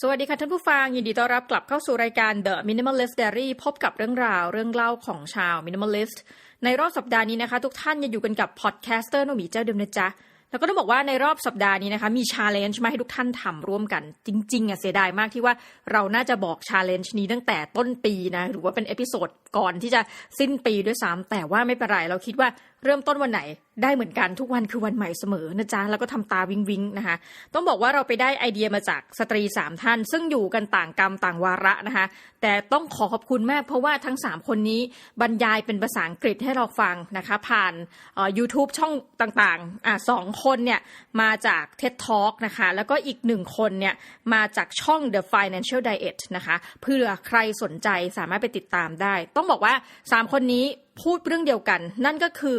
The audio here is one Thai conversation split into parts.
สวัสดีค่ะท่านผู้ฟัง ยินดีต้อนรับกลับเข้าสู่รายการ The Minimalist Diary พบกับเรื่องราวเรื่องเล่าของชาว Minimalist ในรอบสัปดาห์นี้นะคะ ทุกท่านยังอยู่กันกับพอดแคสเตอร์โนมีเจ้าเดิมนะจ๊ะ แล้วก็ต้องบอกว่าในรอบสัปดาห์นี้นะคะ มีชาเลนจ์มาให้ทุกท่านทำร่วมกัน จริงๆอะเสียดายมากที่ว่าเราน่าจะบอกชาเลนจ์นี้ตั้งแต่ต้นปีนะ หรือว่าเป็นเอพิโซดก่อนที่จะสิ้นปีด้วยซ้ำแต่ว่าไม่เป็นไรเราคิดว่า เริ่มต้นวันไหนได้เหมือนกันทุกวันคือวันใหม่เสมอนะจ๊ะ แล้วก็ทำตาวิงวิงนะคะ ต้องบอกว่าเราไปได้ไอเดียมาจากสตรีสามท่าน ซึ่งอยู่กันต่างกรรมต่างวาระนะคะ แต่ต้องขอขอบคุณมากเพราะว่าทั้ง 3 คนนี้บรรยายเป็นภาษาอังกฤษให้เราฟังนะคะ ผ่านเอ่อ YouTube ช่องต่างๆอะสองคนเนี่ย มาจาก TED Talk นะคะ แล้วก็อีกหนึ่งคนเนี่ย มาจากช่อง The Financial Diet นะคะเพื่อใครสนใจสามารถไปติดตามได้ ต้องบอกว่า 3 คนนี้ พูดเรื่องเดียวกัน นั่นก็คือ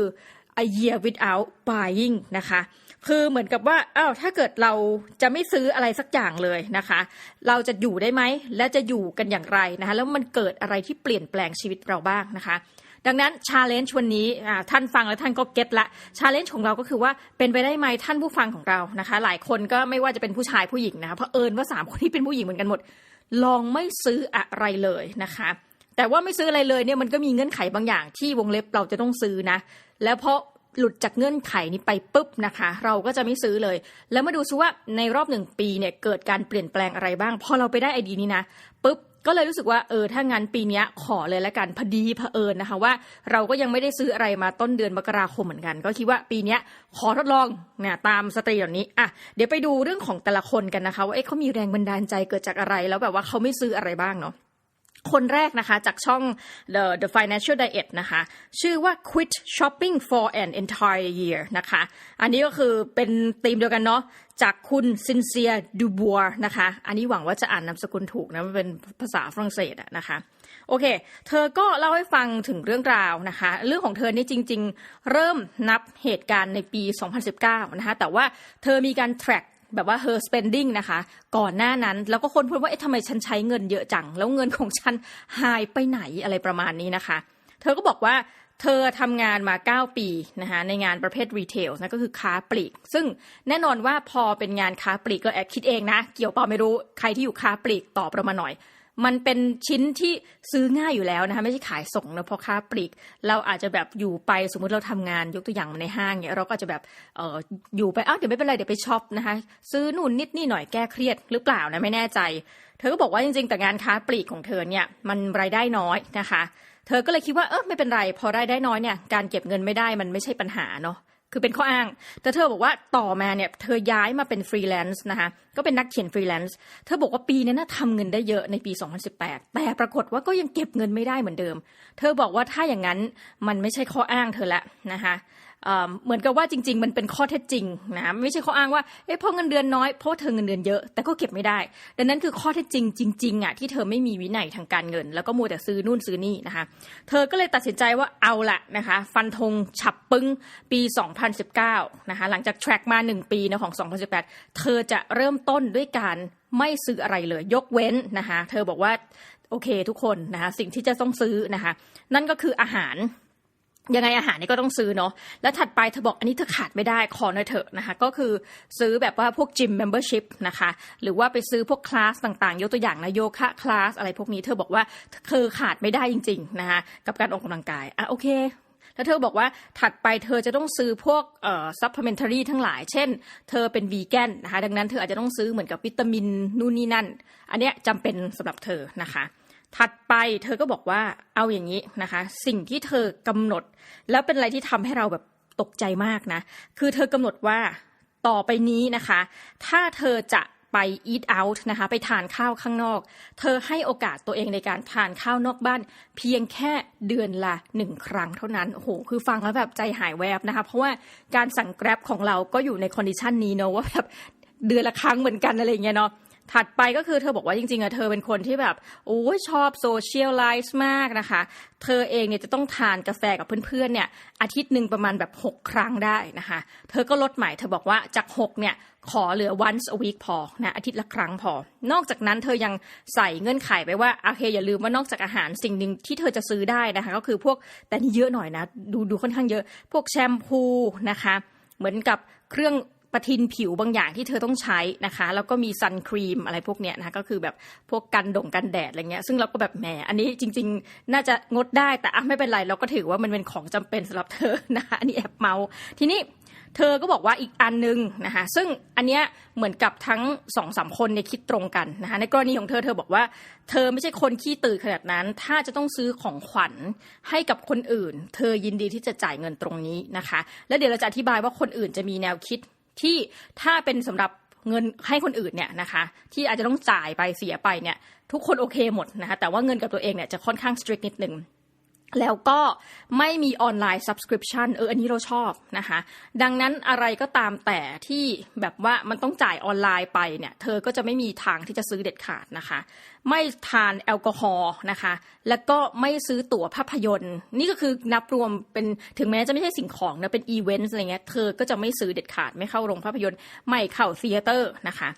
a year without buying นะคะ คือเหมือนกับว่าอ้าวถ้าเกิดเราจะไม่ซื้ออะไรสักอย่างเลยนะคะ เราจะอยู่ได้ไหม และจะอยู่กันอย่างไรนะคะ แล้วมันเกิดอะไรที่เปลี่ยนแปลงชีวิตเราบ้างนะคะ ดังนั้นชาเลนจ์วันนี้ท่านฟังแล้วท่านก็เก็ตละชาเลนจ์ของเราก็คือว่าเป็นไปได้ไหมท่านผู้ฟังของเรานะคะ หลายคนก็ไม่ว่าจะเป็นผู้ชายผู้หญิงนะคะเพราะเอิญว่าสามคนที่เป็นผู้หญิงเหมือนกันหมด ลองไม่ซื้ออะไรเลยนะคะ แต่ว่าไม่ซื้ออะไรเลยเนี่ยมันก็มีเงื่อนไขบางอย่างที่วงเล็บเราจะต้องซื้อนะ แล้วเพราะหลุดจากเงื่อนไขนี้ไปปุ๊บนะคะ เราก็จะไม่ซื้อเลย แล้วมาดูซิว่าในรอบหนึ่งปีเนี่ยเกิดการเปลี่ยนแปลงอะไรบ้าง พอเราไปได้ไอดีนี้นะปุ๊บก็เลยรู้สึกว่าเออถ้างั้นปีนี้ขอเลยละกันพอดีเผอิญนะคะว่า เราก็ยังไม่ได้ซื้ออะไรมาต้นเดือนมกราคมเหมือนกัน ก็คิดว่าปีนี้ขอทดลองเนี่ยตามสตรีแบบนี้อะเดี๋ยวไปดูเรื่องของแต่ละคนกันนะคะ ว่าเอ๊ะเขามีแรงบันดาลใจเกิดจากอะไรแล้วแบบว่าเขาไม่ซื้ออะไรบ้างเนาะ คนแรกนะคะจากช่อง The The Financial Diet นะคะ ชื่อว่า quit shopping for an entire year นะคะ อันนี้ก็คือเป็นธีมเดียวกันเนาะจากคุณซินเซียดูบัวนะคะ อันนี้หวังว่าจะอ่านนามสกุลถูกนะ มันเป็นภาษาฝรั่งเศสอะนะคะ โอเค เธอก็เล่าให้ฟังถึงเรื่องราวนะคะ เรื่องของเธอนี่จริง ๆ เริ่มนับเหตุการณ์ในปี 2019 นะคะ แต่ว่าเธอมีการ track แบบว่า her spending นะคะ ก่อนหน้านั้น แล้วก็คนพูดว่าเอ๊ะทำไมฉันใช้เงินเยอะจัง แล้วเงินของฉันหายไปไหนอะไรประมาณนี้นะคะ เธอก็บอกว่าเธอทำงานมา 9 ปีนะคะในงานประเภทรีเทลนะก็คือค้าปลีก ซึ่งแน่นอนว่าพอเป็นงานค้าปลีกก็แอบคิดเองนะ เกี่ยวเปล่าไม่รู้ใครที่อยู่ค้าปลีกตอบเรามาหน่อย มันเป็นชิ้นที่ซื้อง่ายอยู่แล้วนะคะไม่ใช่ขายส่งนะพราะค้าปลีก เราอาจจะแบบอยู่ไปสมมุติเราทำงานยกตัวอย่างในห้างเนี่ยเราก็จะแบบเอออยู่ไปอ้าวเดี๋ยวไม่เป็นไรเดี๋ยวไปช็อปนะคะซื้อนู่นนิดนี่หน่อยแก้เครียดหรือเปล่านะไม่แน่ใจ เธอก็บอกว่าจริงๆ แต่งานค้าปลีกของเธอเนี่ยมันรายได้น้อยนะคะ เธอก็เลยคิดว่าเออไม่เป็นไร พอรายได้น้อยเนี่ยการเก็บเงินไม่ได้มันไม่ใช่ปัญหาเนาะ คือเป็นข้ออ้าง แต่เธอบอกว่าต่อมาเนี่ยเธอย้ายมาเป็นฟรีแลนซ์นะคะ ก็เป็นนักเขียนฟรีแลนซ์ เธอบอกว่าปีนี้นะทำเงินได้เยอะในปี 2018 แต่ปรากฏว่าก็ยังเก็บเงินไม่ได้เหมือนเดิม เธอบอกว่าถ้าอย่างนั้นมันไม่ใช่ข้ออ้างเธอละนะคะ เหมือนกับว่าจริง ๆ มันเป็นข้อเท็จจริงนะไม่ใช่ข้ออ้างว่าเอ๊ะเพราะเงินเดือนน้อยเพราะเธอเงินเดือนเยอะแต่ก็เก็บไม่ได้ ดังนั้นคือข้อเท็จจริงจริงๆอะที่เธอไม่มีวินัยทางการเงิน แล้วก็มัวแต่ซื้อนู่นซื้อนี่นะคะ เธอก็เลยตัดสินใจว่าเอาละนะคะ ฟันธงฉับปึ้งปี 2019นะคะหลังจาก track มา 1 ปีนะของ 2018 เธอจะเริ่มต้นด้วยการไม่ซื้ออะไรเลย ยกเว้นนะคะ เธอบอกว่าโอเคทุกคนนะคะสิ่งที่จะต้องซื้อนะคะ นั่นก็คืออาหาร ยังไงอาหารนี่ก็ต้องซื้อเนาะ แล้วถัดไปเธอบอกอันนี้เธอขาดไม่ได้ขอหน่อยเถอะนะคะ ก็คือซื้อแบบว่าพวกจิมเมมเบอร์ชิพนะคะ หรือว่าไปซื้อพวกคลาสต่างๆ ยกตัวอย่างนะโยคะคลาสอะไรพวกนี้เธอบอกว่าเธอขาดไม่ได้จริง ๆ นะคะ กับการออกกำลังกายอะโอเคแล้วเธอบอกว่าถัดไปเธอจะต้องซื้อพวกเอ่อซัพพลีเมนทารีทั้งหลาย เช่น เธอเป็นวีแกนนะคะ ดังนั้นเธออาจจะต้องซื้อเหมือนกับวิตามินนู่นนี่นั่น อันเนี้ยจำเป็นสำหรับเธอนะคะ ถัดไปเธอก็บอกว่าเอาอย่างนี้นะคะ สิ่งที่เธอกำหนด แล้วเป็นอะไรที่ทำให้เราแบบตกใจมากนะ คือเธอกำหนดว่าต่อไปนี้นะคะ ถ้าเธอจะไป eat out นะคะ ไปทานข้าวข้างนอก เธอให้โอกาสตัวเองในการทานข้าวนอกบ้าน เพียงแค่เดือนละหนึ่งครั้งเท่านั้น โอ้โห คือฟังแล้วแบบใจหายแวบนะคะ เพราะว่าการสั่งแกร็บของเราก็อยู่ในคอนดิชันนี้เนาะว่าแบบเดือนละครั้งเหมือนกันอะไรอย่างเงี้ยเนาะ ถัดไปก็คือเธอบอกว่าจริงๆอะเธอเป็นคนที่แบบโอ้ยชอบโซเชียลไลฟ์มากนะคะ เธอเองเนี่ยจะต้องทานกาแฟกับเพื่อนๆเนี่ยอาทิตย์หนึ่งประมาณแบบ 6 ครั้งได้นะคะ เธอก็ลดใหม่เธอบอกว่าจาก 6 เนี่ยขอเหลือ once a week พอนะอาทิตย์ละครั้งพอ นอกจากนั้นเธอยังใส่เงื่อนไขไปว่าโอเคอย่าลืมว่านอกจากอาหารสิ่งหนึ่งที่เธอจะซื้อได้นะคะ ก็คือพวกแต่นี่เยอะหน่อยนะ ดูดูค่อนข้างเยอะ พวกแชมพูนะคะ เหมือนกับเครื่อง ประทินผิวบางอย่างที่เธอต้องใช้นะคะ แล้วก็มีซันครีมอะไรพวกเนี้ยนะคะก็คือแบบพวกกันดงกันแดดอะไรเงี้ยซึ่งเราก็แบบแหมอันนี้จริง ๆ น่าจะงดได้แต่อะไม่เป็นไรเราก็ถือว่ามันเป็นของจำเป็นสำหรับเธอนะคะอันนี้แอบเมา ทีนี้เธอก็บอกว่าอีกอันนึงนะคะซึ่งอันเนี้ยเหมือนกับทั้งสองสามคนเนี่ยคิดตรงกันนะคะในกรณีของเธอเธอบอกว่า เธอไม่ใช่คนขี้ตื่นขนาดนั้น ถ้าจะต้องซื้อของขวัญให้กับคนอื่น เธอยินดีที่จะจ่ายเงินตรงนี้นะคะ แล้วเดี๋ยวเราจะอธิบายว่าคนอื่นจะมีแนวคิด ที่ถ้าเป็นสำหรับเงินให้คนอื่นเนี่ยนะคะ ที่อาจจะต้องจ่ายไปเสียไปเนี่ย ทุกคนโอเคหมดนะคะแต่ว่าเงินกับตัวเองเนี่ยจะค่อนข้างสตรีกนิดนึง แล้วก็ไม่มีออนไลน์ subscription เอออันนี้เราชอบนะคะ ดังนั้นอะไรก็ตามแต่ที่แบบว่ามันต้องจ่ายออนไลน์ไปเนี่ย เธอก็จะไม่มีทางที่จะซื้อเด็ดขาดนะคะ ไม่ทานแอลกอฮอล์นะคะ แล้วก็ไม่ซื้อตั๋วภาพยนตร์ นี่ก็คือนับรวมเป็นถึงแม้จะไม่ใช่สิ่งของนะเป็นอีเวนต์อะไรเงี้ยเธอก็จะไม่ซื้อเด็ดขาดไม่เข้าโรงภาพยนตร์ ไม่เข้าซีเตอร์นะคะ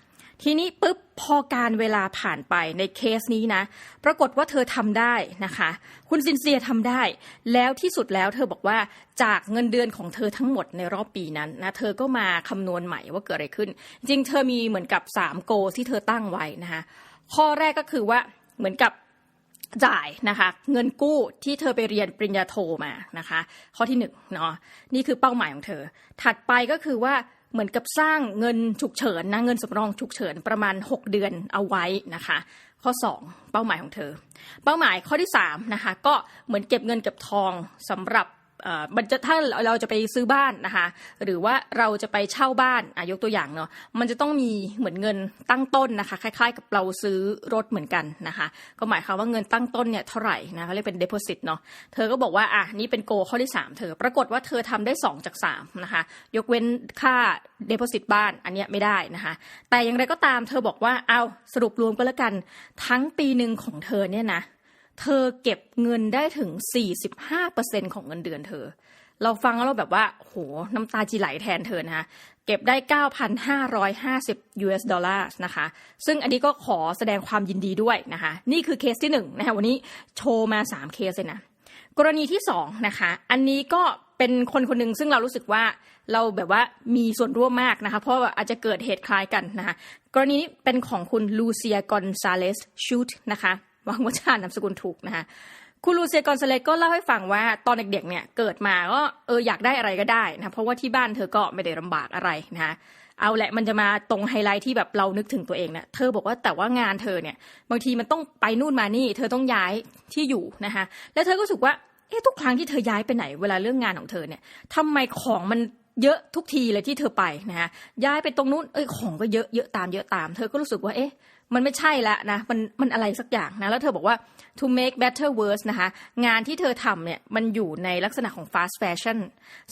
ทีนี้ปุ๊บพอการเวลาผ่านไปในเคสนี้นะ ปรากฏว่าเธอทำได้นะคะ คุณซินเซียทำได้ แล้วที่สุดแล้วเธอบอกว่าจากเงินเดือนของเธอทั้งหมดในรอบปีนั้นนะเธอก็มาคำนวณใหม่ว่าเกิดอะไรขึ้น จริงเธอมีเหมือนกับ 3 โกที่เธอตั้งไว้นะคะข้อแรกก็คือว่าเหมือนกับจ่ายนะคะเงินกู้ที่เธอไปเรียนปริญญาโทมานะคะ ข้อที่หนึ่งเนาะนี่คือเป้าหมายของเธอ ถัดไปก็คือว่า เหมือนกับสร้างเงินฉุกเฉินนะเงินสำรองฉุกเฉินประมาณ 6 เดือนเอาไว้นะคะ ข้อ 2 เป้าหมายของเธอ เป้าหมายข้อที่3นะคะก็เหมือนเก็บเงินเก็บทองสำหรับ มันจะถ้าเราจะไปซื้อบ้านนะคะ หรือว่าเราจะไปเช่าบ้านอะยกตัวอย่างเนาะมันจะต้องมีเหมือนเงินตั้งต้นนะคะ คล้าย ๆ กับเราซื้อรถเหมือนกันนะคะ ก็หมายความว่าเงินตั้งต้นเนี่ยเท่าไหร่นะเขาเรียกเป็น deposit เนาะเธอก็บอกว่าอะนี่เป็นโกข้อที่ 3 เธอ ปรากฏว่าเธอทำได้ 2 จาก 3 นะคะ ยกเว้นค่า deposit บ้านอันเนี้ยไม่ได้นะคะ แต่อย่างไรก็ตามเธอบอกว่าเอาสรุปรวมก็แล้วกัน ทั้งปีหนึ่งของเธอเนี่ยนะ เธอเก็บเงินได้ถึง 45%ของเงินเดือนเธอ เราฟังแล้วเราแบบว่า โห น้ำตาจีไหลแทนเธอนะคะเก็บได้ 9,550 US ดอลลาร์นะคะ ซึ่งอันนี้ก็ขอแสดงความยินดีด้วยนะคะ นี่คือเคสที่หนึ่งนะคะวันนี้โชว์มา 3 เคสเลยนะ กรณีที่สองนะคะ อันนี้ก็เป็นคนคนหนึ่งซึ่งเรารู้สึกว่าเราแบบว่ามีส่วนร่วมมากนะคะ เพราะาอาจจะเกิดเหตุคล้ายกันนะคะ กรณีนี้เป็นของคุณลูเซียกอนซาเลสชูตนะคะ หวังว่าจะอ่านนามสกุลถูกนะคะคุณลูเซียกอนซาเลก็เล่าให้ฟังว่าตอนเด็กๆเนี่ยเกิดมาก็เอออยากได้อะไรก็ได้นะเพราะว่าที่บ้านเธอก็ไม่ได้ลำบากอะไรนะคะเอาแหละมันจะมาตรงไฮไลท์ที่แบบเรานึกถึงตัวเองนะเธอบอกว่าแต่ว่างานเธอเนี่ย บางทีมันต้องไปนู่นมานี่ เธอต้องย้ายที่อยู่นะคะแล้วเธอก็รู้สึกว่าเอ๊ะทุกครั้งที่เธอย้ายไปไหนเวลาเรื่องงานของเธอเนี่ยทำไมของมันเยอะทุกทีเลยที่เธอไปนะคะย้ายไปตรงนู้นเอ้ยของก็เยอะเยอะตามเยอะตาม เธอก็รู้สึกว่าเอ๊ะ มันไม่ใช่ละนะมันมันอะไรสักอย่างนะแล้วเธอบอกว่า to make better worse นะคะงานที่เธอทำเนี่ยมันอยู่ในลักษณะของ fast fashion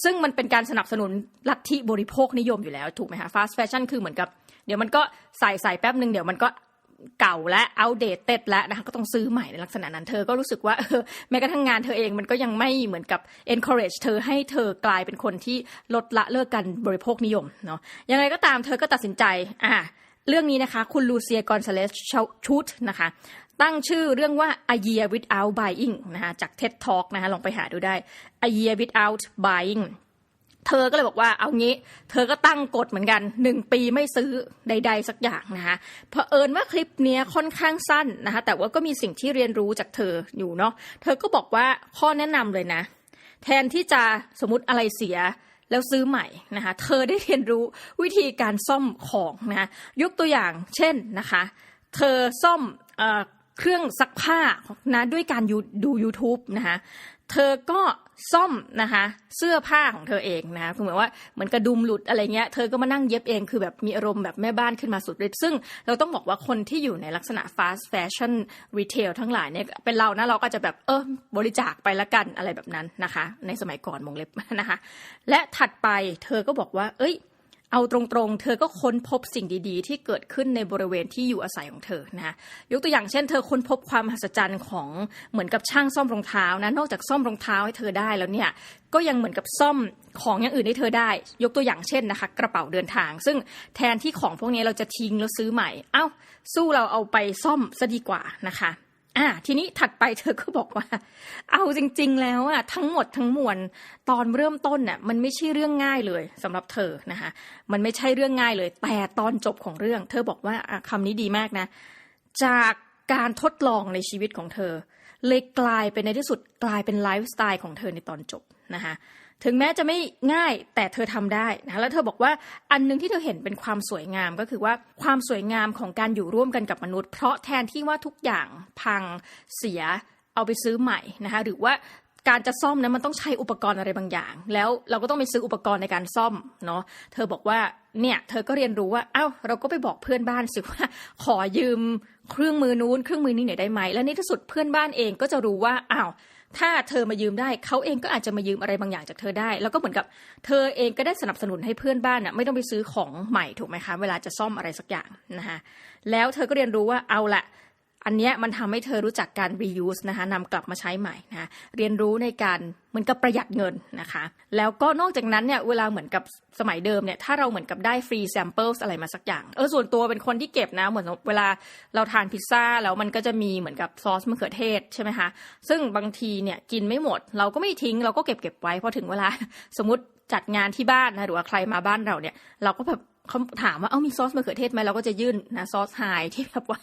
ซึ่งมันเป็นการสนับสนุนลัทธิบริโภคนิยมอยู่แล้วถูกไหมคะ fast fashion คือเหมือนกับ เดี๋ยวมันก็ใส่ใส่แป๊บหนึ่งเดี๋ยวมันก็เก่าและ outdated แล้วนะคะก็ต้องซื้อใหม่ในลักษณะนั้น เธอก็รู้สึกว่าเออแม้กระทั่งงานเธอเองมันก็ยังไม่เหมือนกับ encourage เธอให้เธอกลายเป็นคนที่ลดละเลิกการบริโภคนิยมเนาะยังไงก็ตามเธอก็ตัดสินใจอ่า เรื่องนี้นะคะ คุณลูเซียกอนซาเลสชูตนะคะ ตั้งชื่อเรื่องว่า A Year Without Buying นะคะจาก TED Talk นะคะลองไปหาดูได้ A Year Without Buying เธอก็เลยบอกว่าเอางี้ เธอก็ตั้งกฎเหมือนกันหนึ่งปีไม่ซื้อใด ๆ สักอย่างนะคะเผอิญว่าคลิปเนี้ยค่อนข้างสั้นนะคะแต่ว่าก็มีสิ่งที่เรียนรู้จากเธออยู่เนาะเธอก็บอกว่าข้อแนะนำเลยนะ แทนที่จะสมมติอะไรเสีย แล้วซื้อใหม่นะคะ เธอได้เรียนรู้วิธีการซ่อมของนะะยกตัวอย่างเช่นนะคะ เธอซ่อมเอเครื่องซักผ้านะด้วยการยูดู YouTube นะคะ เธอก็ ซ่อมนะคะเสื้อผ้าของเธอเองนะคะคือเหมือนว่าเหมือนกระดุมหลุดอะไรเงี้ยเธอก็มานั่งเย็บเองคือแบบมีอารมณ์แบบแม่บ้านขึ้นมาสุดฤทธิ์ซึ่งเราต้องบอกว่าคนที่อยู่ในลักษณะ fast fashion retail ทั้งหลายเนี่ยเป็นเรานะเราก็จะแบบเออบริจาคไปละกันอะไรแบบนั้นนะคะ ในสมัยก่อนมงเล็บนะคะ และถัดไปเธอก็บอกว่า เอ้ย เอาตรงๆ เธอก็ค้นพบสิ่งดีๆ ที่เกิดขึ้นในบริเวณที่อยู่อาศัยของเธอนะยกตัวอย่างเช่น เธอค้นพบความมหัศจรรย์ของเหมือนกับช่างซ่อมรองเท้านะนอกจากซ่อมรองเท้าให้เธอได้แล้วเนี่ยก็ยังเหมือนกับซ่อมของอย่างอื่นให้เธอได้ ยกตัวอย่างเช่นนะคะกระเป๋าเดินทาง ซึ่งแทนที่ของพวกนี้เราจะทิ้งแล้วซื้อใหม่ เอ้าสู้เราเอาไปซ่อมซะดีกว่านะคะ อะทีนี้ถัดไปเธอก็บอกว่า เอาจริง ๆ แล้วอะทั้งหมดทั้งมวลตอนเริ่มต้นน่ะมันไม่ใช่เรื่องง่ายเลยสำหรับเธอนะคะมันไม่ใช่เรื่องง่ายเลย แต่ตอนจบของเรื่อง เธอบอกว่าคำนี้ดีมากนะ จากการทดลองในชีวิตของเธอ เลยกลายเป็นในที่สุดกลายเป็นไลฟ์สไตล์ของเธอในตอนจบนะคะ ถึงแม้จะไม่ง่ายแต่เธอทำได้นะแล้วเธอบอกว่าอันนึงที่เธอเห็นเป็นความสวยงามก็คือว่าความสวยงามของการอยู่ร่วมกันกับมนุษย์ เพราะแทนที่ว่าทุกอย่างพังเสียเอาไปซื้อใหม่นะคะหรือว่าการจะซ่อมนะมันต้องใช้อุปกรณ์อะไรบางอย่าง แล้วเราก็ต้องไปซื้ออุปกรณ์ในการซ่อมเนาะเธอบอกว่าเนี่ยเธอก็เรียนรู้ว่าเอ้าเราก็ไปบอกเพื่อนบ้านสิว่า ขอยืมเครื่องมือนู้นเครื่องมือนี้หน่อยได้ไหมและในที่สุดเพื่อนบ้านเองก็จะรู้ว่าอ้าว ถ้าเธอมายืมได้เขาเองก็อาจจะมายืมอะไรบางอย่างจากเธอได้ แล้วก็เหมือนกับเธอเองก็ได้สนับสนุนให้เพื่อนบ้านน่ะไม่ต้องไปซื้อของใหม่ถูกไหมคะ เวลาจะซ่อมอะไรสักอย่างนะคะแล้วเธอก็เรียนรู้ว่าเอาละ อันนี้มันทำให้เธอรู้จักการ reuse นะคะนำกลับมาใช้ใหม่นะเรียนรู้ในการเหมือนกับประหยัดเงินนะคะ แล้วก็นอกจากนั้นเนี่ยเวลาเหมือนกับสมัยเดิมเนี่ยถ้าเราเหมือนกับได้ฟรี samples อะไรมาสักอย่าง เออส่วนตัวเป็นคนที่เก็บนะเหมือนเวลาเราทานพิซซ่าแล้วมันก็จะมีเหมือนกับซอสมะเขือเทศใช่ไหมคะซึ่งบางทีเนี่ยกินไม่หมด เราก็ไม่ทิ้งเราก็เก็บเก็บไว้พอถึงเวลาสมมติจัดงานที่บ้านนะหรือว่าใครมาบ้านเราเนี่ย เราก็แบบเขาถามว่าเอ้ามีซอสมะเขือเทศไหมเราก็จะยื่นนะซอสไฮที่แบบว่า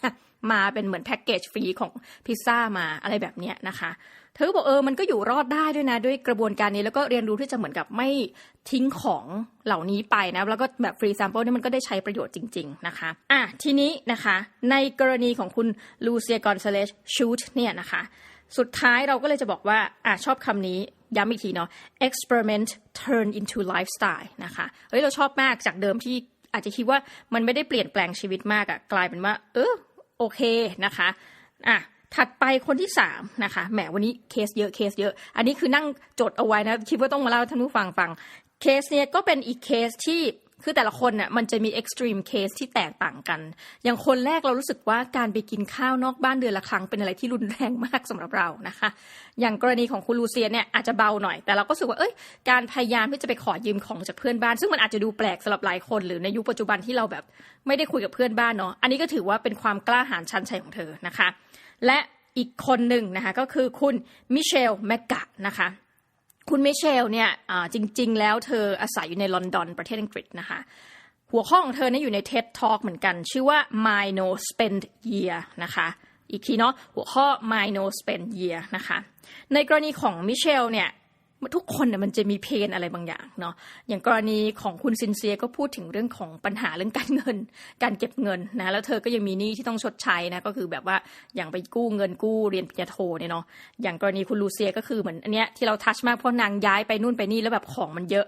มาเป็นเหมือนแพ็กเกจฟรีของพิซซ่ามาอะไรแบบนี้นะคะเธอบอกเออมันก็อยู่รอดได้ด้วยนะด้วยกระบวนการนี้แล้วก็เรียนรู้ที่จะเหมือนกับไม่ทิ้งของเหล่านี้ไปนะแล้วก็แบบฟรีแซมเปิลนี่มันก็ได้ใช้ประโยชน์จริง ๆนะคะอะทีนี้นะคะในกรณีของคุณลูเซียกอนเซเลชชูตเนี่ยนะคะสุดท้ายเราก็เลยจะบอกว่าอะชอบคำนี้ย้ำอีกทีเนาะ experiment turn into lifestyle นะคะเฮ้ยเราชอบมากจากเดิมที่อาจจะคิดว่ามันไม่ได้เปลี่ยนแปลงชีวิตมากอะกลายเป็นว่า เออ อเคนะคะอะถัดไปคนที่สามนะคะแหมวันนี้เคสเยอะเคสเยอะ อันนี้คือนั่งจดเอาไว้นะคิดว่าต้องมาเล่าท่านผู้ฟังฟังเคสเนี้ยก็เป็นอีกเคสที่ คือแต่ละคนน่ะมันจะมีเอ็กซ์ตรีมเคสที่แตกต่างกัน อย่างคนแรกเรารู้สึกว่าการไปกินข้าวนอกบ้านเดือนละครั้งเป็นอะไรที่รุนแรงมากสำหรับเรานะคะ อย่างกรณีของคุณลูเซียเนี่ยอาจจะเบาหน่อย แต่เราก็รู้สึกว่าเอ้ยการพยายามที่จะไปขอยืมของจากเพื่อนบ้าน ซึ่งมันอาจจะดูแปลกสำหรับหลายคนหรือในยุคปัจจุบันที่เราแบบไม่ได้คุยกับเพื่อนบ้านเนาะอันนี้ก็ถือว่าเป็นความกล้าหาญชันชัยของเธอนะคะ และอีกคนหนึ่งนะคะก็คือคุณมิเชลแมกกะนะคะ คุณมิเชลเนี่ยจริง ๆ แล้วเธออาศัยอยู่ในลอนดอนประเทศอังกฤษนะคะ หัวข้อของเธอเนี่ยอยู่ใน TED Talk เหมือนกัน ชื่อว่า My No Spend Year นะคะ อีกทีเนาะหัวข้อ My No Spend Year นะคะ ในกรณีของมิเชลเนี่ย ทุกคนเนี่ยมันจะมีเพนอะไรบางอย่างเนาะอย่างกรณีของคุณซินเซียก็พูดถึงเรื่องของปัญหาเรื่องการเงิน การเก็บเงินนะแล้วเธอก็ยังมีหนี้ที่ต้องชดใช้นะก็คือแบบว่าอย่างไปกู้เงินกู้เรียนปริญญาโทเนี่ยเนาะอย่างกรณีคุณลูเซียก็คือเหมือนอันเนี้ยที่เราทัชมากเพราะนางย้ายไปนู่นไปนี่แล้วแบบของมันเยอะ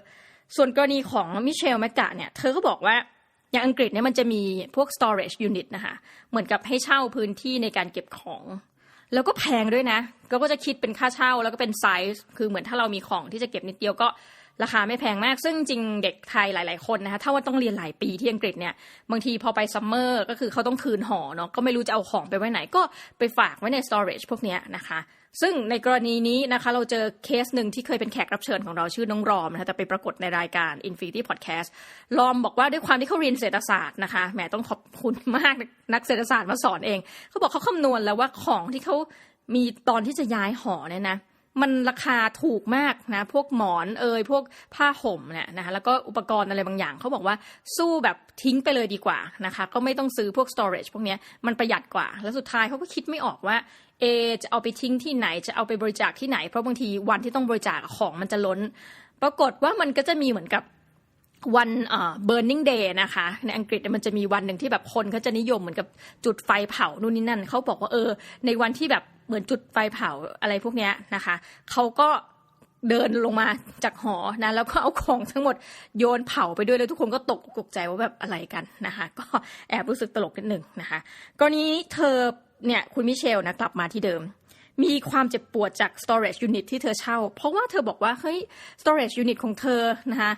ส่วนกรณีของมิเชลแมกกะเนี่ยเธอก็บอกว่าอย่างอังกฤษเนี่ยมันจะมีพวก storage unit นะคะเหมือนกับให้เช่าพื้นที่ในการเก็บของ แล้วก็แพงด้วยนะก็ก็จะคิดเป็นค่าเช่าแล้วก็เป็นไซส์คือเหมือนถ้าเรามีของที่จะเก็บนิดเดียวก็ราคาไม่แพงมาก ซึ่งจริงเด็กไทยหลาย ๆ คนนะคะถ้าว่าต้องเรียนหลายปีที่อังกฤษเนี่ย บางทีพอไปซัมเมอร์ก็คือเขาต้องคืนหอเนาะก็ไม่รู้จะเอาของไปไว้ไหนก็ไปฝากไว้ในสตอเรจพวกนี้นะคะ ซึ่งในกรณีนี้นะคะ เราเจอเคสหนึ่งที่เคยเป็นแขกรับเชิญของเราชื่อน้องรอมนะคะแต่ไปปรากฏในรายการ Infinity Podcast รอมบอกว่าด้วยความที่เขาเรียนเศรษฐศาสตร์นะคะแหมต้องขอบคุณมากนักเศรษฐศาสตร์มาสอนเอง เขาบอกเขาคำนวณแล้วว่าของที่เขามีตอนที่จะย้ายหอเนี่ยนะ มันราคาถูกมากนะ พวกหมอนเอยพวกผ้าห่มเนี่ยนะคะแล้วก็อุปกรณ์อะไรบางอย่างเขาบอกว่าสู้แบบทิ้งไปเลยดีกว่านะคะ ก็ไม่ต้องซื้อพวก storage พวกนี้มันประหยัดกว่า แล้วสุดท้ายเขาก็คิดไม่ออกว่าเอจะเอาไปทิ้งที่ไหนจะเอาไปบริจาคที่ไหน เพราะบางทีวันที่ต้องบริจาคของมันจะล้น ปรากฏว่ามันก็จะมีเหมือนกับ วันเอ่อ burning day นะคะ ในอังกฤษมันจะมีวันหนึ่งที่แบบคนเขาจะนิยมเหมือนกับจุดไฟเผานู่นนี่นั่นเขาบอกว่าเออ ในวันที่แบบเหมือนจุดไฟเผาอะไรพวกเนี้ยนะคะเขาก็เดินลงมาจากหอนะแล้วก็เอาของทั้งหมดโยนเผาไปด้วยแล้วทุกคนก็ตกตกใจว่าแบบอะไรกันนะคะก็แอบรู้สึกตลกนิดหนึ่งนะคะกรณีเธอเนี่ยคุณมิเชลนะกลับมาที่เดิม มีความเจ็บปวดจาก storage unit ที่เธอเช่า เพราะว่าเธอบอกว่าเฮ้ย storage unit ของเธอนะคะ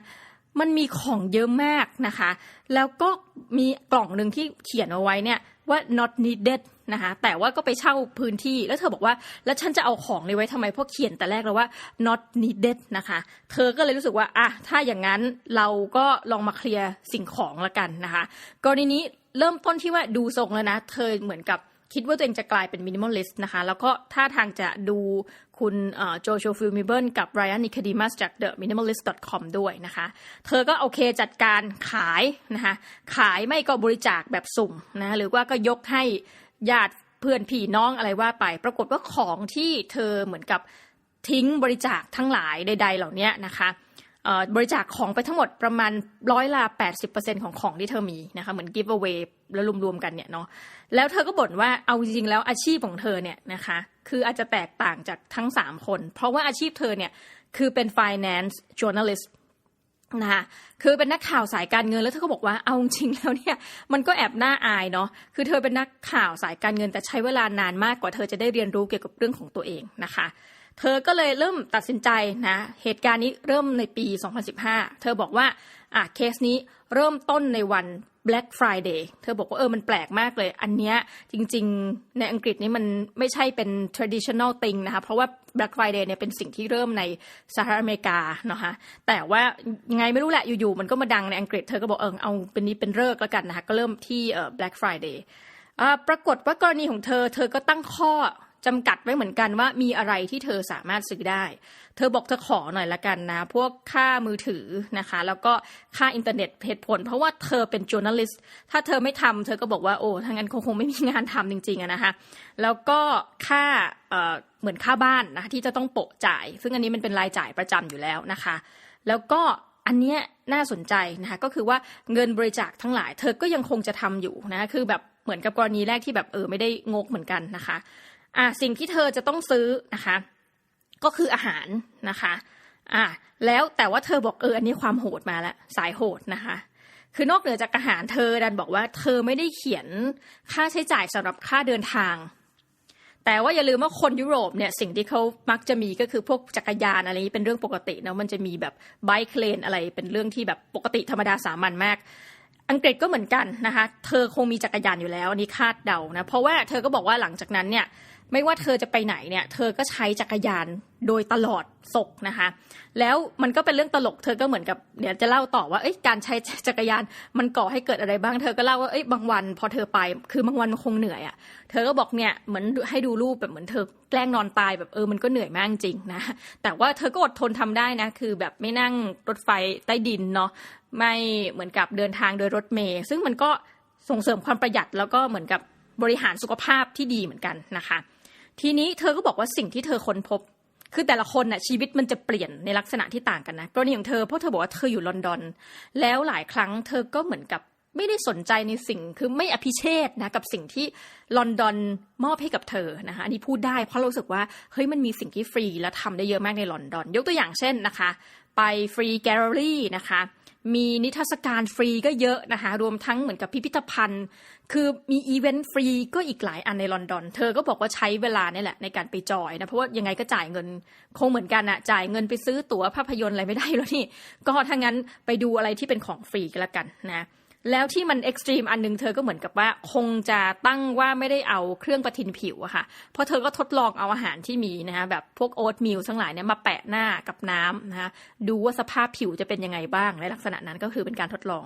มันมีของเยอะมากนะคะ แล้วก็มีกล่องหนึ่งที่เขียนเอาไว้เนี่ยว่า not needed นะคะแต่ว่าก็ไปเช่าพื้นที่แล้วเธอบอกว่า แล้วฉันจะเอาของเลยไว้ทำไมเพราะเขียนแต่แรกแล้วว่า not needed นะคะ เธอก็เลยรู้สึกว่าอะถ้าอย่างนั้นเราก็ลองมาเคลียร์สิ่งของละกันนะคะกรณีนี้เริ่มต้นที่ว่าดูทรงแล้วนะ เธอเหมือนกับ คิดว่าตัวเองจะกลายเป็นมินิมอลลิสต์นะคะ แล้วก็ท่าทางจะดูคุณโจโชฟิลมิเบิลกับไรอันนิคดีมัสจาก The Minimalist com ด้วยนะคะ เธอก็โอเคจัดการขายนะคะ ขายไม่ก็บริจาคแบบสุ่มนะหรือว่าก็ยกให้ญาติเพื่อนพี่น้องอะไรว่าไป ปรากฏว่าของที่เธอเหมือนกับทิ้งบริจาคทั้งหลายใด ๆ เหล่านี้นะคะ บริจาคของไปทั้งหมดประมาณร้อยละ 80%ของของที่เธอมีนะคะเหมือน give away แล้วรวมๆกันเนี่ยเนาะแล้วเธอก็บ่นว่าเอาจริงๆแล้วอาชีพของเธอเนี่ยนะคะคืออาจจะแตกต่างจากทั้ง 3 คน เพราะว่าอาชีพเธอเนี่ยคือเป็น finance journalist นะคะคือเป็นนักข่าวสายการเงินแล้วเธอก็บอกว่าเอาจริงแล้วเนี่ยมันก็แอบน่าอายเนาะคือเธอเป็นนักข่าวสายการเงินแต่ใช้เวลานานมากกว่าเธอจะได้เรียนรู้เกี่ยวกับเรื่องของตัวเองนะคะ เธอก็เลยเริ่มตัดสินใจนะ เหตุการณ์นี้เริ่มในปี 2015 เธอบอกว่าอะเคสนี้เริ่มต้นในวัน Black Friday เธอบอกว่าเออมันแปลกมากเลย อันเนี้ยจริงๆ ในอังกฤษนี่มันไม่ใช่เป็น traditional thing นะคะ เพราะว่า Black Friday เนี่ยเป็นสิ่งที่เริ่มในสหรัฐอเมริกาเนาะคะแต่ว่ายังไงไม่รู้แหละอยู่ๆ มันก็มาดังในอังกฤษ เธอก็บอกเออเอาเป็นนี้เป็นเลิกแล้วกันนะคะ ก็เริ่มที่ Black Friday ปรากฏว่ากรณีของเธอ เธอก็ตั้งข้อ จำกัดไว้เหมือนกันว่ามีอะไรที่เธอสามารถซื้อได้ เธอบอกเธอขอหน่อยละกันนะ พวกค่ามือถือนะคะ แล้วก็ค่าอินเทอร์เน็ตเหตุผล เพราะว่าเธอเป็นจูนัลิสต์ถ้าเธอไม่ทำเธอก็บอกว่าโอ้ถ้างั้นคงคงไม่มีงานทำจริงๆนะคะ แล้วก็ค่าเเหมือนค่าบ้านนะที่จะต้องโปะจ่าย ซึ่งอันนี้มันเป็นรายจ่ายประจำอยู่แล้วนะคะ แล้วก็อันนี้น่าสนใจนะคะก็คือว่าเงินบริจาคทั้งหลาย เธอก็ยังคงจะทำอยู่นะคือแบบเหมือนกับกรณีแรกที่แบบเออไม่ได้งกเหมือนกันนะคะ อะสิ่งที่เธอจะต้องซื้อนะคะ ก็คืออาหารนะคะอะแล้วแต่ว่าเธอบอกเอออันนี้ความโหดมาแล้วสายโหดนะคะ คือนอกเหนือจากอาหารเธอดันบอกว่า เธอไม่ได้เขียนค่าใช้จ่ายสำหรับค่าเดินทาง แต่ว่าอย่าลืมว่าคนยุโรปเนี่ยสิ่งที่เขามักจะมีก็คือพวกจักรยานอะไรนี้เป็นเรื่องปกตินะมันจะมีแบบไบค์เลนอะไรเป็นเรื่องที่แบบปกติธรรมดาสามัญมากอังกฤษก็เหมือนกันนะคะ เธอคงมีจักรยานอยู่แล้วอันนี้คาดเดานะ เพราะว่าเธอก็บอกว่าหลังจากนั้นเนี่ย ไม่ว่าเธอจะไปไหนเนี่ย เธอก็ใช้จักรยานโดยตลอดศกนะคะ แล้วมันก็เป็นเรื่องตลก เธอก็เหมือนกับเดี๋ยวจะเล่าต่อว่าเอ้ยการใช้จักรยานมันก่อให้เกิดอะไรบ้าง เธอก็เล่าว่าเอ้ยบางวัน พอเธอไป คือบางวันมันคงเหนื่อยอะ่ะ เธอก็บอกเนี่ยเหมือนให้ดูรูปแบบเหมือนเธอแกล้งนอนตายแบบเออมันก็เหนื่อยมากจริงนะ แต่ว่าเธอก็อดทนทำได้นะ คือแบบไม่นั่งรถไฟใต้ดินเนาะ ไม่เหมือนกับเดินทางโดยรถเมล์ซึ่งมันก็ส่งเสริมความประหยัดแล้วก็เหมือนกับบริหารสุขภาพที่ดีเหมือนกันนะคะ ทีนี้เธอก็บอกว่าสิ่งที่เธอค้นพบ คือแต่ละคนน่ะชีวิตมันจะเปลี่ยนในลักษณะที่ต่างกันนะกรณีของเธอเพราะเธอบอกว่าเธออยู่ลอนดอน แล้วหลายครั้งเธอก็เหมือนกับไม่ได้สนใจในสิ่งคือไม่อภิเชษนะกับสิ่งที่ลอนดอนมอบให้กับเธอนะคะอันนี้พูดได้เพราะรู้สึกว่าเฮ้ยมันมีสิ่งที่ฟรีและทำได้เยอะมากในลอนดอน ยกตัวอย่างเช่นนะคะ ไปฟรีแกลเลอรี่นะคะ มีนิทรรศการฟรีก็เยอะนะคะรวมทั้งเหมือนกับพิพิธภัณฑ์ คือมีอีเวนต์ฟรีก็อีกหลายอันในลอนดอน เธอก็บอกว่าใช้เวลาเนี่ยแหละในการไปจอยนะเพราะว่ายังไงก็จ่ายเงินคงเหมือนกันอะจ่ายเงินไปซื้อตั๋วภาพยนตร์อะไรไม่ได้แล้วนี่ก็ถ้างั้นไปดูอะไรที่เป็นของฟรีก็แล้วกันนะ แล้วที่มันเอ็กซ์ตรีมอันนึงเธอก็เหมือนกับว่าคงจะตั้งว่าไม่ได้เอาเครื่องประทินผิวอะค่ะ เพราะเธอก็ทดลองเอาอาหารที่มีนะคะแบบพวกโอ๊ตมิลทั้งหลายเนี่ยมาแปะหน้ากับน้ำนะคะดูว่าสภาพผิวจะเป็นยังไงบ้างในลักษณะนั้นก็คือเป็นการทดลอง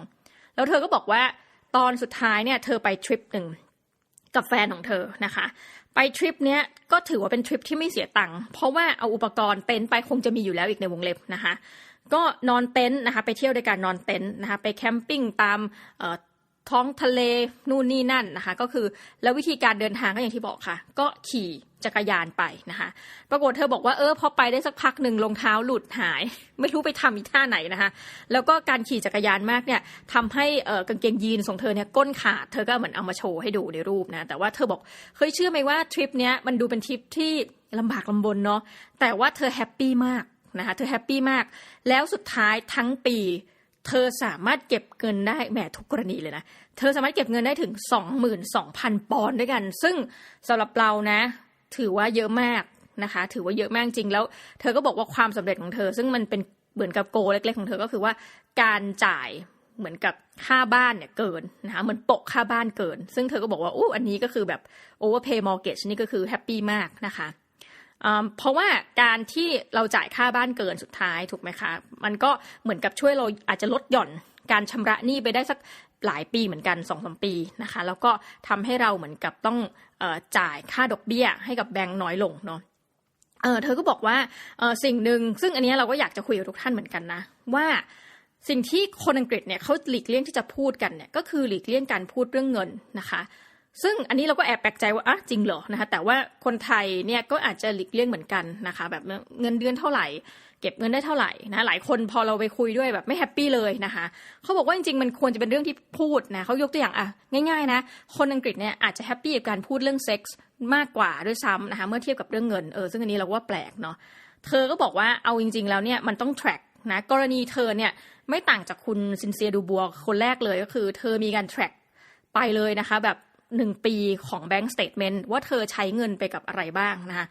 แล้วเธอก็บอกว่าตอนสุดท้ายเนี่ยเธอไปทริปหนึ่งกับแฟนของเธอนะคะ ไปทริปเนี้ยก็ถือว่าเป็นทริปที่ไม่เสียตังค์เพราะว่าเอาอุปกรณ์เต็นท์ไปคงจะมีอยู่แล้วอีกในวงเล็บนะคะ ก็นอนเต็นท์นะคะไปเที่ยวด้วยการนอนเต็นท์นะคะไปแคมปิ้งตามท้องทะเลนู่นนี่นั่นนะคะก็คือแล้ววิธีการเดินทางก็อย่างที่บอกค่ะ ก็ขี่จักรยานไปนะคะปรากฏเธอบอกว่าเออพอไปได้สักพักหนึ่งรองเท้าหลุดหาย ไม่รู้ไปทำอีท่าไหนนะคะแล้วก็การขี่จักรยานมากเนี่ยทำให้กางเกงยีนของเธอเนี่ยก้นขาดเธอก็เหมือนเอามาโชว์ให้ดูในรูปนะแต่ว่าเธอบอกเคยเชื่อไหมว่าทริปเนี้ยมันดูเป็นทริปที่ลำบากลำบนเนาะแต่ว่าเธอแฮปปี้มาก นะคะเธอแฮปปี้มาก แล้วสุดท้ายทั้งปี เธอสามารถเก็บเงินได้แหมทุกกรณีเลยนะ เธอสามารถเก็บเงินได้ถึง 22,000 ปอนด์ด้วยกัน ซึ่งสำหรับเรานะ ถือว่าเยอะมากนะคะ ถือว่าเยอะมากจริงแล้ว เธอก็บอกว่าความสำเร็จของเธอ ซึ่งมันเป็นเหมือนกับโกเล็กๆของเธอก็คือว่าการจ่ายเหมือนกับค่าบ้านเนี่ยเกินนะคะเหมือนโปะค่าบ้านเกิน ซึ่งเธอก็บอกว่าอู้อันนี้ก็คือแบบ overpay mortgage นี่ก็คือแฮปปี้มากนะคะ เพราะว่าการที่เราจ่ายค่าบ้านเกินสุดท้ายถูกไหมคะ มันก็เหมือนกับช่วยเราอาจจะลดหย่อนการชำระหนี้ไปได้สักหลายปีเหมือนกันสองสมปีนะคะ แล้วก็ทำให้เราเหมือนกับต้องออจ่ายค่าดอกเบี้ยให้กับแบงก์น้อยลงเนาะเออเธอก็บอกว่าเออสิ่งหนึ่งซึ่งอันนี้เราก็อยากจะคุยกับทุกท่านเหมือนกันนะ ว่าสิ่งที่คนอังกฤษเนี่ยเขาหลีกเลี่ยงที่จะพูดกันเนี่ยก็คือหลีกเลี่ยงการพูดเรื่องเงินนะคะ ซึ่งอันนี้เราก็แอบแปลกใจว่าอะจริงเหรอนะคะแต่ว่าคนไทยเนี่ยก็อาจจะหลีกเลี่ยงเหมือนกันนะคะแบบเงินเดือนเท่าไหร่ เก็บเงินได้เท่าไหร่นะหลายคนพอเราไปคุยด้วยแบบไม่แฮปปี้เลยนะคะเขาบอกว่าจริงๆมันควรจะเป็นเรื่องที่พูดนะเขายกตัวอย่างอะง่ายๆนะคนอังกฤษเนี่ยอาจจะแฮปปี้กับการพูดเรื่องเซ็กส์มากกว่าด้วยซ้ำนะคะเมื่อเทียบกับเรื่องเงินเออซึ่งอันนี้เราว่าแปลกเนาะเธอก็บอกว่าเอาจริง ๆ แล้วเนี่ยมันต้อง track นะกรณีเธอเนี่ยไม่ต่างจากคุณซินเซียดูบัวคนแรกเลยก็คือ เธอมีการ track ไปเลยนะคะแบบ หนึ่งปีของ Bank Statement ว่าเธอใช้เงินไปกับอะไรบ้างนะคะ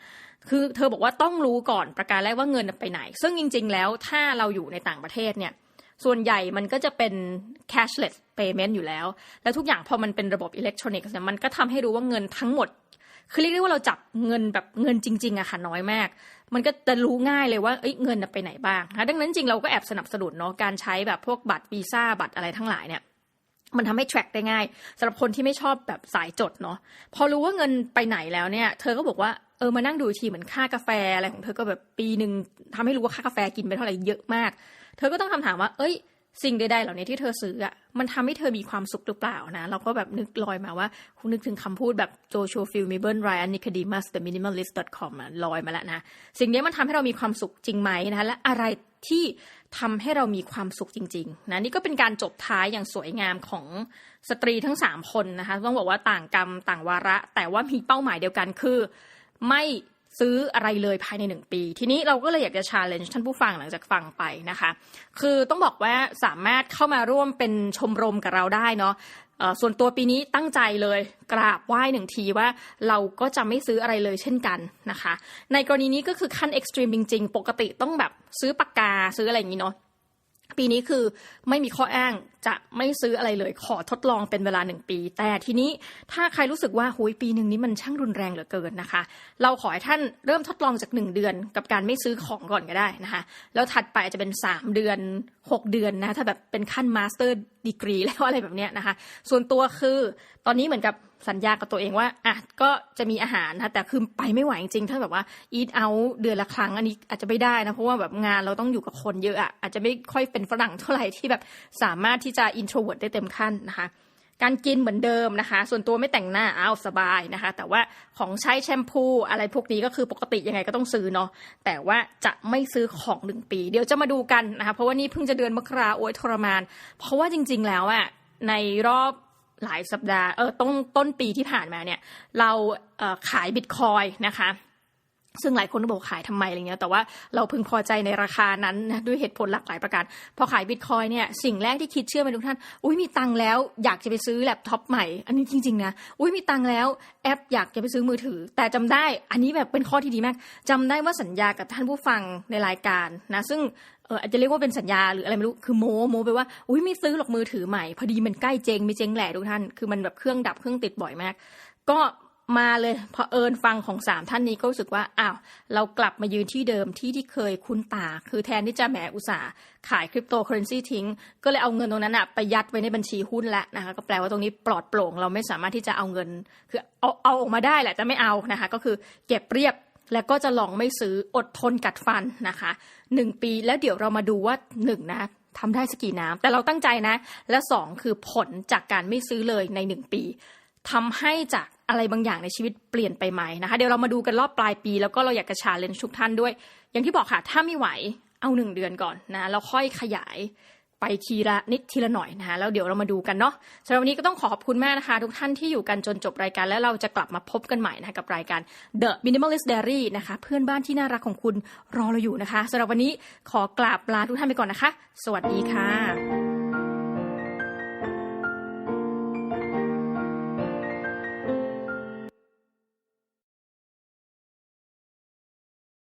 คือเธอบอกว่าต้องรู้ก่อนประการแรกว่าเงินไปไหน ซึ่งจริง ๆ แล้วถ้าเราอยู่ในต่างประเทศเนี่ยส่วนใหญ่มันก็จะเป็น cashless payment อยู่แล้ว แล้วทุกอย่างพอมันเป็นระบบอิเล็กทรอนิกส์เนี่ยมันก็ทำให้รู้ว่าเงินทั้งหมด คือเรียกได้ว่าเราจับเงินแบบเงินจริง ๆอะค่ะน้อยมาก มันก็จะรู้ง่ายเลยว่าเเงินไปไหนบ้างนะดังนั้นจริงเราก็แอบสนับสนุนเนาะการใช้แบบพวกบัตรวีซ่าบัตรอะไรทั้งหลายเนี่ย มันทำให้ track ได้ง่ายสำหรับคนที่ไม่ชอบแบบสายจดเนาะพอรู้ว่าเงินไปไหนแล้วเนี่ย เธอก็บอกว่าเออมานั่งดูทีเหมือนค่ากาแฟอะไรของเธอก็แบบปีหนึ่งทำให้รู้ว่าค่ากาแฟกินไปเท่าไหร่เยอะมาก เธอก็ต้องคำถามว่า เอ้ย สิ่งใดๆเหล่านี้ที่เธอซื้ออะมันทำให้เธอมีความสุขหรือเปล่านะ เราก็แบบนึกลอยมาว่าคุณนึกถึงคำพูดแบบโจชัวฟิลมิเบิลไรอันนิคดีมัส the minimalist com อะลอยมาแล้วนะ สิ่งนี้มันทำให้เรามีความสุขจริงไหมนะคะและอะไรที่ทำให้เรามีความสุขจริงๆนะนี่ก็เป็นการจบท้ายอย่างสวยงามของสตรีทั้งสามคนนะคะต้องบอกว่าต่างกรรมต่างวาระ แต่ว่ามีเป้าหมายเดียวกันคือ ไม่ ซื้ออะไรเลยภายในหนึ่งปี ทีนี้เราก็เลยอยากจะชาเลนจ์ท่านผู้ฟังหลังจากฟังไปนะคะ คือต้องบอกว่าสามารถเข้ามาร่วมเป็นชมรมกับเราได้เนาะส่วนตัวปีนี้ตั้งใจเลยกราบไหว้หนึ่งทีว่าเราก็จะไม่ซื้ออะไรเลยเช่นกันนะคะ ในกรณีนี้ก็คือขั้นเอ็กซ์ตรีมจริง ๆ ปกติต้องแบบซื้อปากกาซื้ออะไรอย่างนี้เนาะปีนี้คือไม่มีข้ออ้าง จะไม่ซื้ออะไรเลยขอทดลองเป็นเวลาหนึ่งปี แต่ทีนี้ถ้าใครรู้สึกว่าหุยปีหนึ่งนี้มันช่างรุนแรงเหลือเกินนะคะ เราขอให้ท่านเริ่มทดลองจากหนึ่งเดือน กับการไม่ซื้อของก่อนก็ได้นะคะ แล้วถัดไปจะเป็นสามเดือนหกเดือนนะถ้าแบบเป็นขั้นมาสเตอร์ดีกรีแล้วอะไรแบบเนี้ยนะคะ ส่วนตัวคือตอนนี้เหมือนกับสัญญากับตัวเองว่าอะก็จะมีอาหารนะแต่คือไปไม่ไหวจริงๆถ้าแบบว่า eat out เดือนละครั้งอันนี้อาจจะไม่ได้นะเพราะว่าแบบงานเราต้องอยู่กับคนเยอะอะอาจจะไม่ค่อยเป็นฝรั่งเท่าไหร่ที่แบบสามารถที่จะ introvert ได้เต็มขั้นนะคะ การกินเหมือนเดิมนะคะ ส่วนตัวไม่แต่งหน้าอ้าวสบายนะคะ แต่ว่าของใช้แชมพูอะไรพวกนี้ก็คือปกติยังไงก็ต้องซื้อเนาะแต่ว่าจะไม่ซื้อของหนึ่งปี เดี๋ยวจะมาดูกันนะคะเพราะว่านี่เพิ่งจะเดือนมกราโอ้ยทรมาน เพราะว่าจริง ๆ แล้วอะในรอบหลายสัปดาห์เออต้นต้นปีที่ผ่านมาเนี่ย เราเขายบิตคอยนะคะ ซึ่งหลายคนก็บอกขายทำไมอะไรเงี้ย แต่ว่าเราพึงพอใจในราคานั้นนะด้วยเหตุผลหลากหลายประการ พอขายบิตคอยเนี่ยสิ่งแรกที่คิดเชื่อไหมทุกท่าน อุ้ยมีตังแล้วอยากจะไปซื้อแล็ปท็อปใหม่ อันนี้จริงๆนะ อุ้ยมีตังแล้วแอปอยากจะไปซื้อมือถือ แต่จำได้ อันนี้แบบเป็นข้อที่ดีมากจำได้ว่าสัญญากับท่านผู้ฟังในรายการนะ ซึ่งเอออาจจะเรียกว่าเป็นสัญญาหรืออะไรไม่รู้ คือโมโมไปว่า อุ้ยไม่ซื้อหรอกมือถือใหม่ พอดีมันใกล้เจงมีเจงแหล่ทุกท่าน คือมันแบบเครื่องดับเครื่องติดบ่อยมาก ก็ มาเลยพอเอิญฟังของสามท่านนี้ก็รู้สึกว่าอ้าวเรากลับมายืนที่เดิมที่ที่เคยคุ้นตา คือแทนที่จะแหมอุตสาห์ขายคริปโตเคอเรนซีทิ้ง ก็เลยเอาเงินตรงนั้นอะไปยัดไว้ในบัญชีหุ้นแล้วนะคะก็แปลว่าตรงนี้ปลอดโปร่ง เราไม่สามารถที่จะเอาเงิน คือเอาเอาออกมาได้แหละจะไม่เอานะคะก็คือเก็บเรียบแล้วก็จะลองไม่ซื้ออดทนกัดฟันนะคะหนึ่งปีแล้วเดี๋ยวเรามาดูว่าหนึ่งนะทำได้สกี่น้ำแต่เราตั้งใจนะ และสองคือผลจากการไม่ซื้อเลยในหนึ่งปี ทำให้จากอะไรบางอย่างในชีวิตเปลี่ยนไปไหมนะคะ เดี๋ยวเรามาดูกันรอบปลายปี แล้วก็เราอยากจะชาเลนทุกท่านด้วย อย่างที่บอกค่ะ ถ้าไม่ไหวเอาหนึ่งเดือนก่อนนะแล้วค่อยขยายไปทีละนิดทีละหน่อยนะคะแล้วเดี๋ยวเรามาดูกันเนาะสำหรับวันนี้ก็ต้องขอขอบคุณแมากนะคะ ทุกท่านที่อยู่กันจนจบรายการ แล้วเราจะกลับมาพบกันใหม่นะคะกับรายการ The Minimalist Diary นะคะ เพื่อนบ้านที่น่ารักของคุณรอเราอยู่นะคะสำหรับวันนี้ขอกราบลาทุกท่านไปก่อนนะคะ สวัสดีค่ะ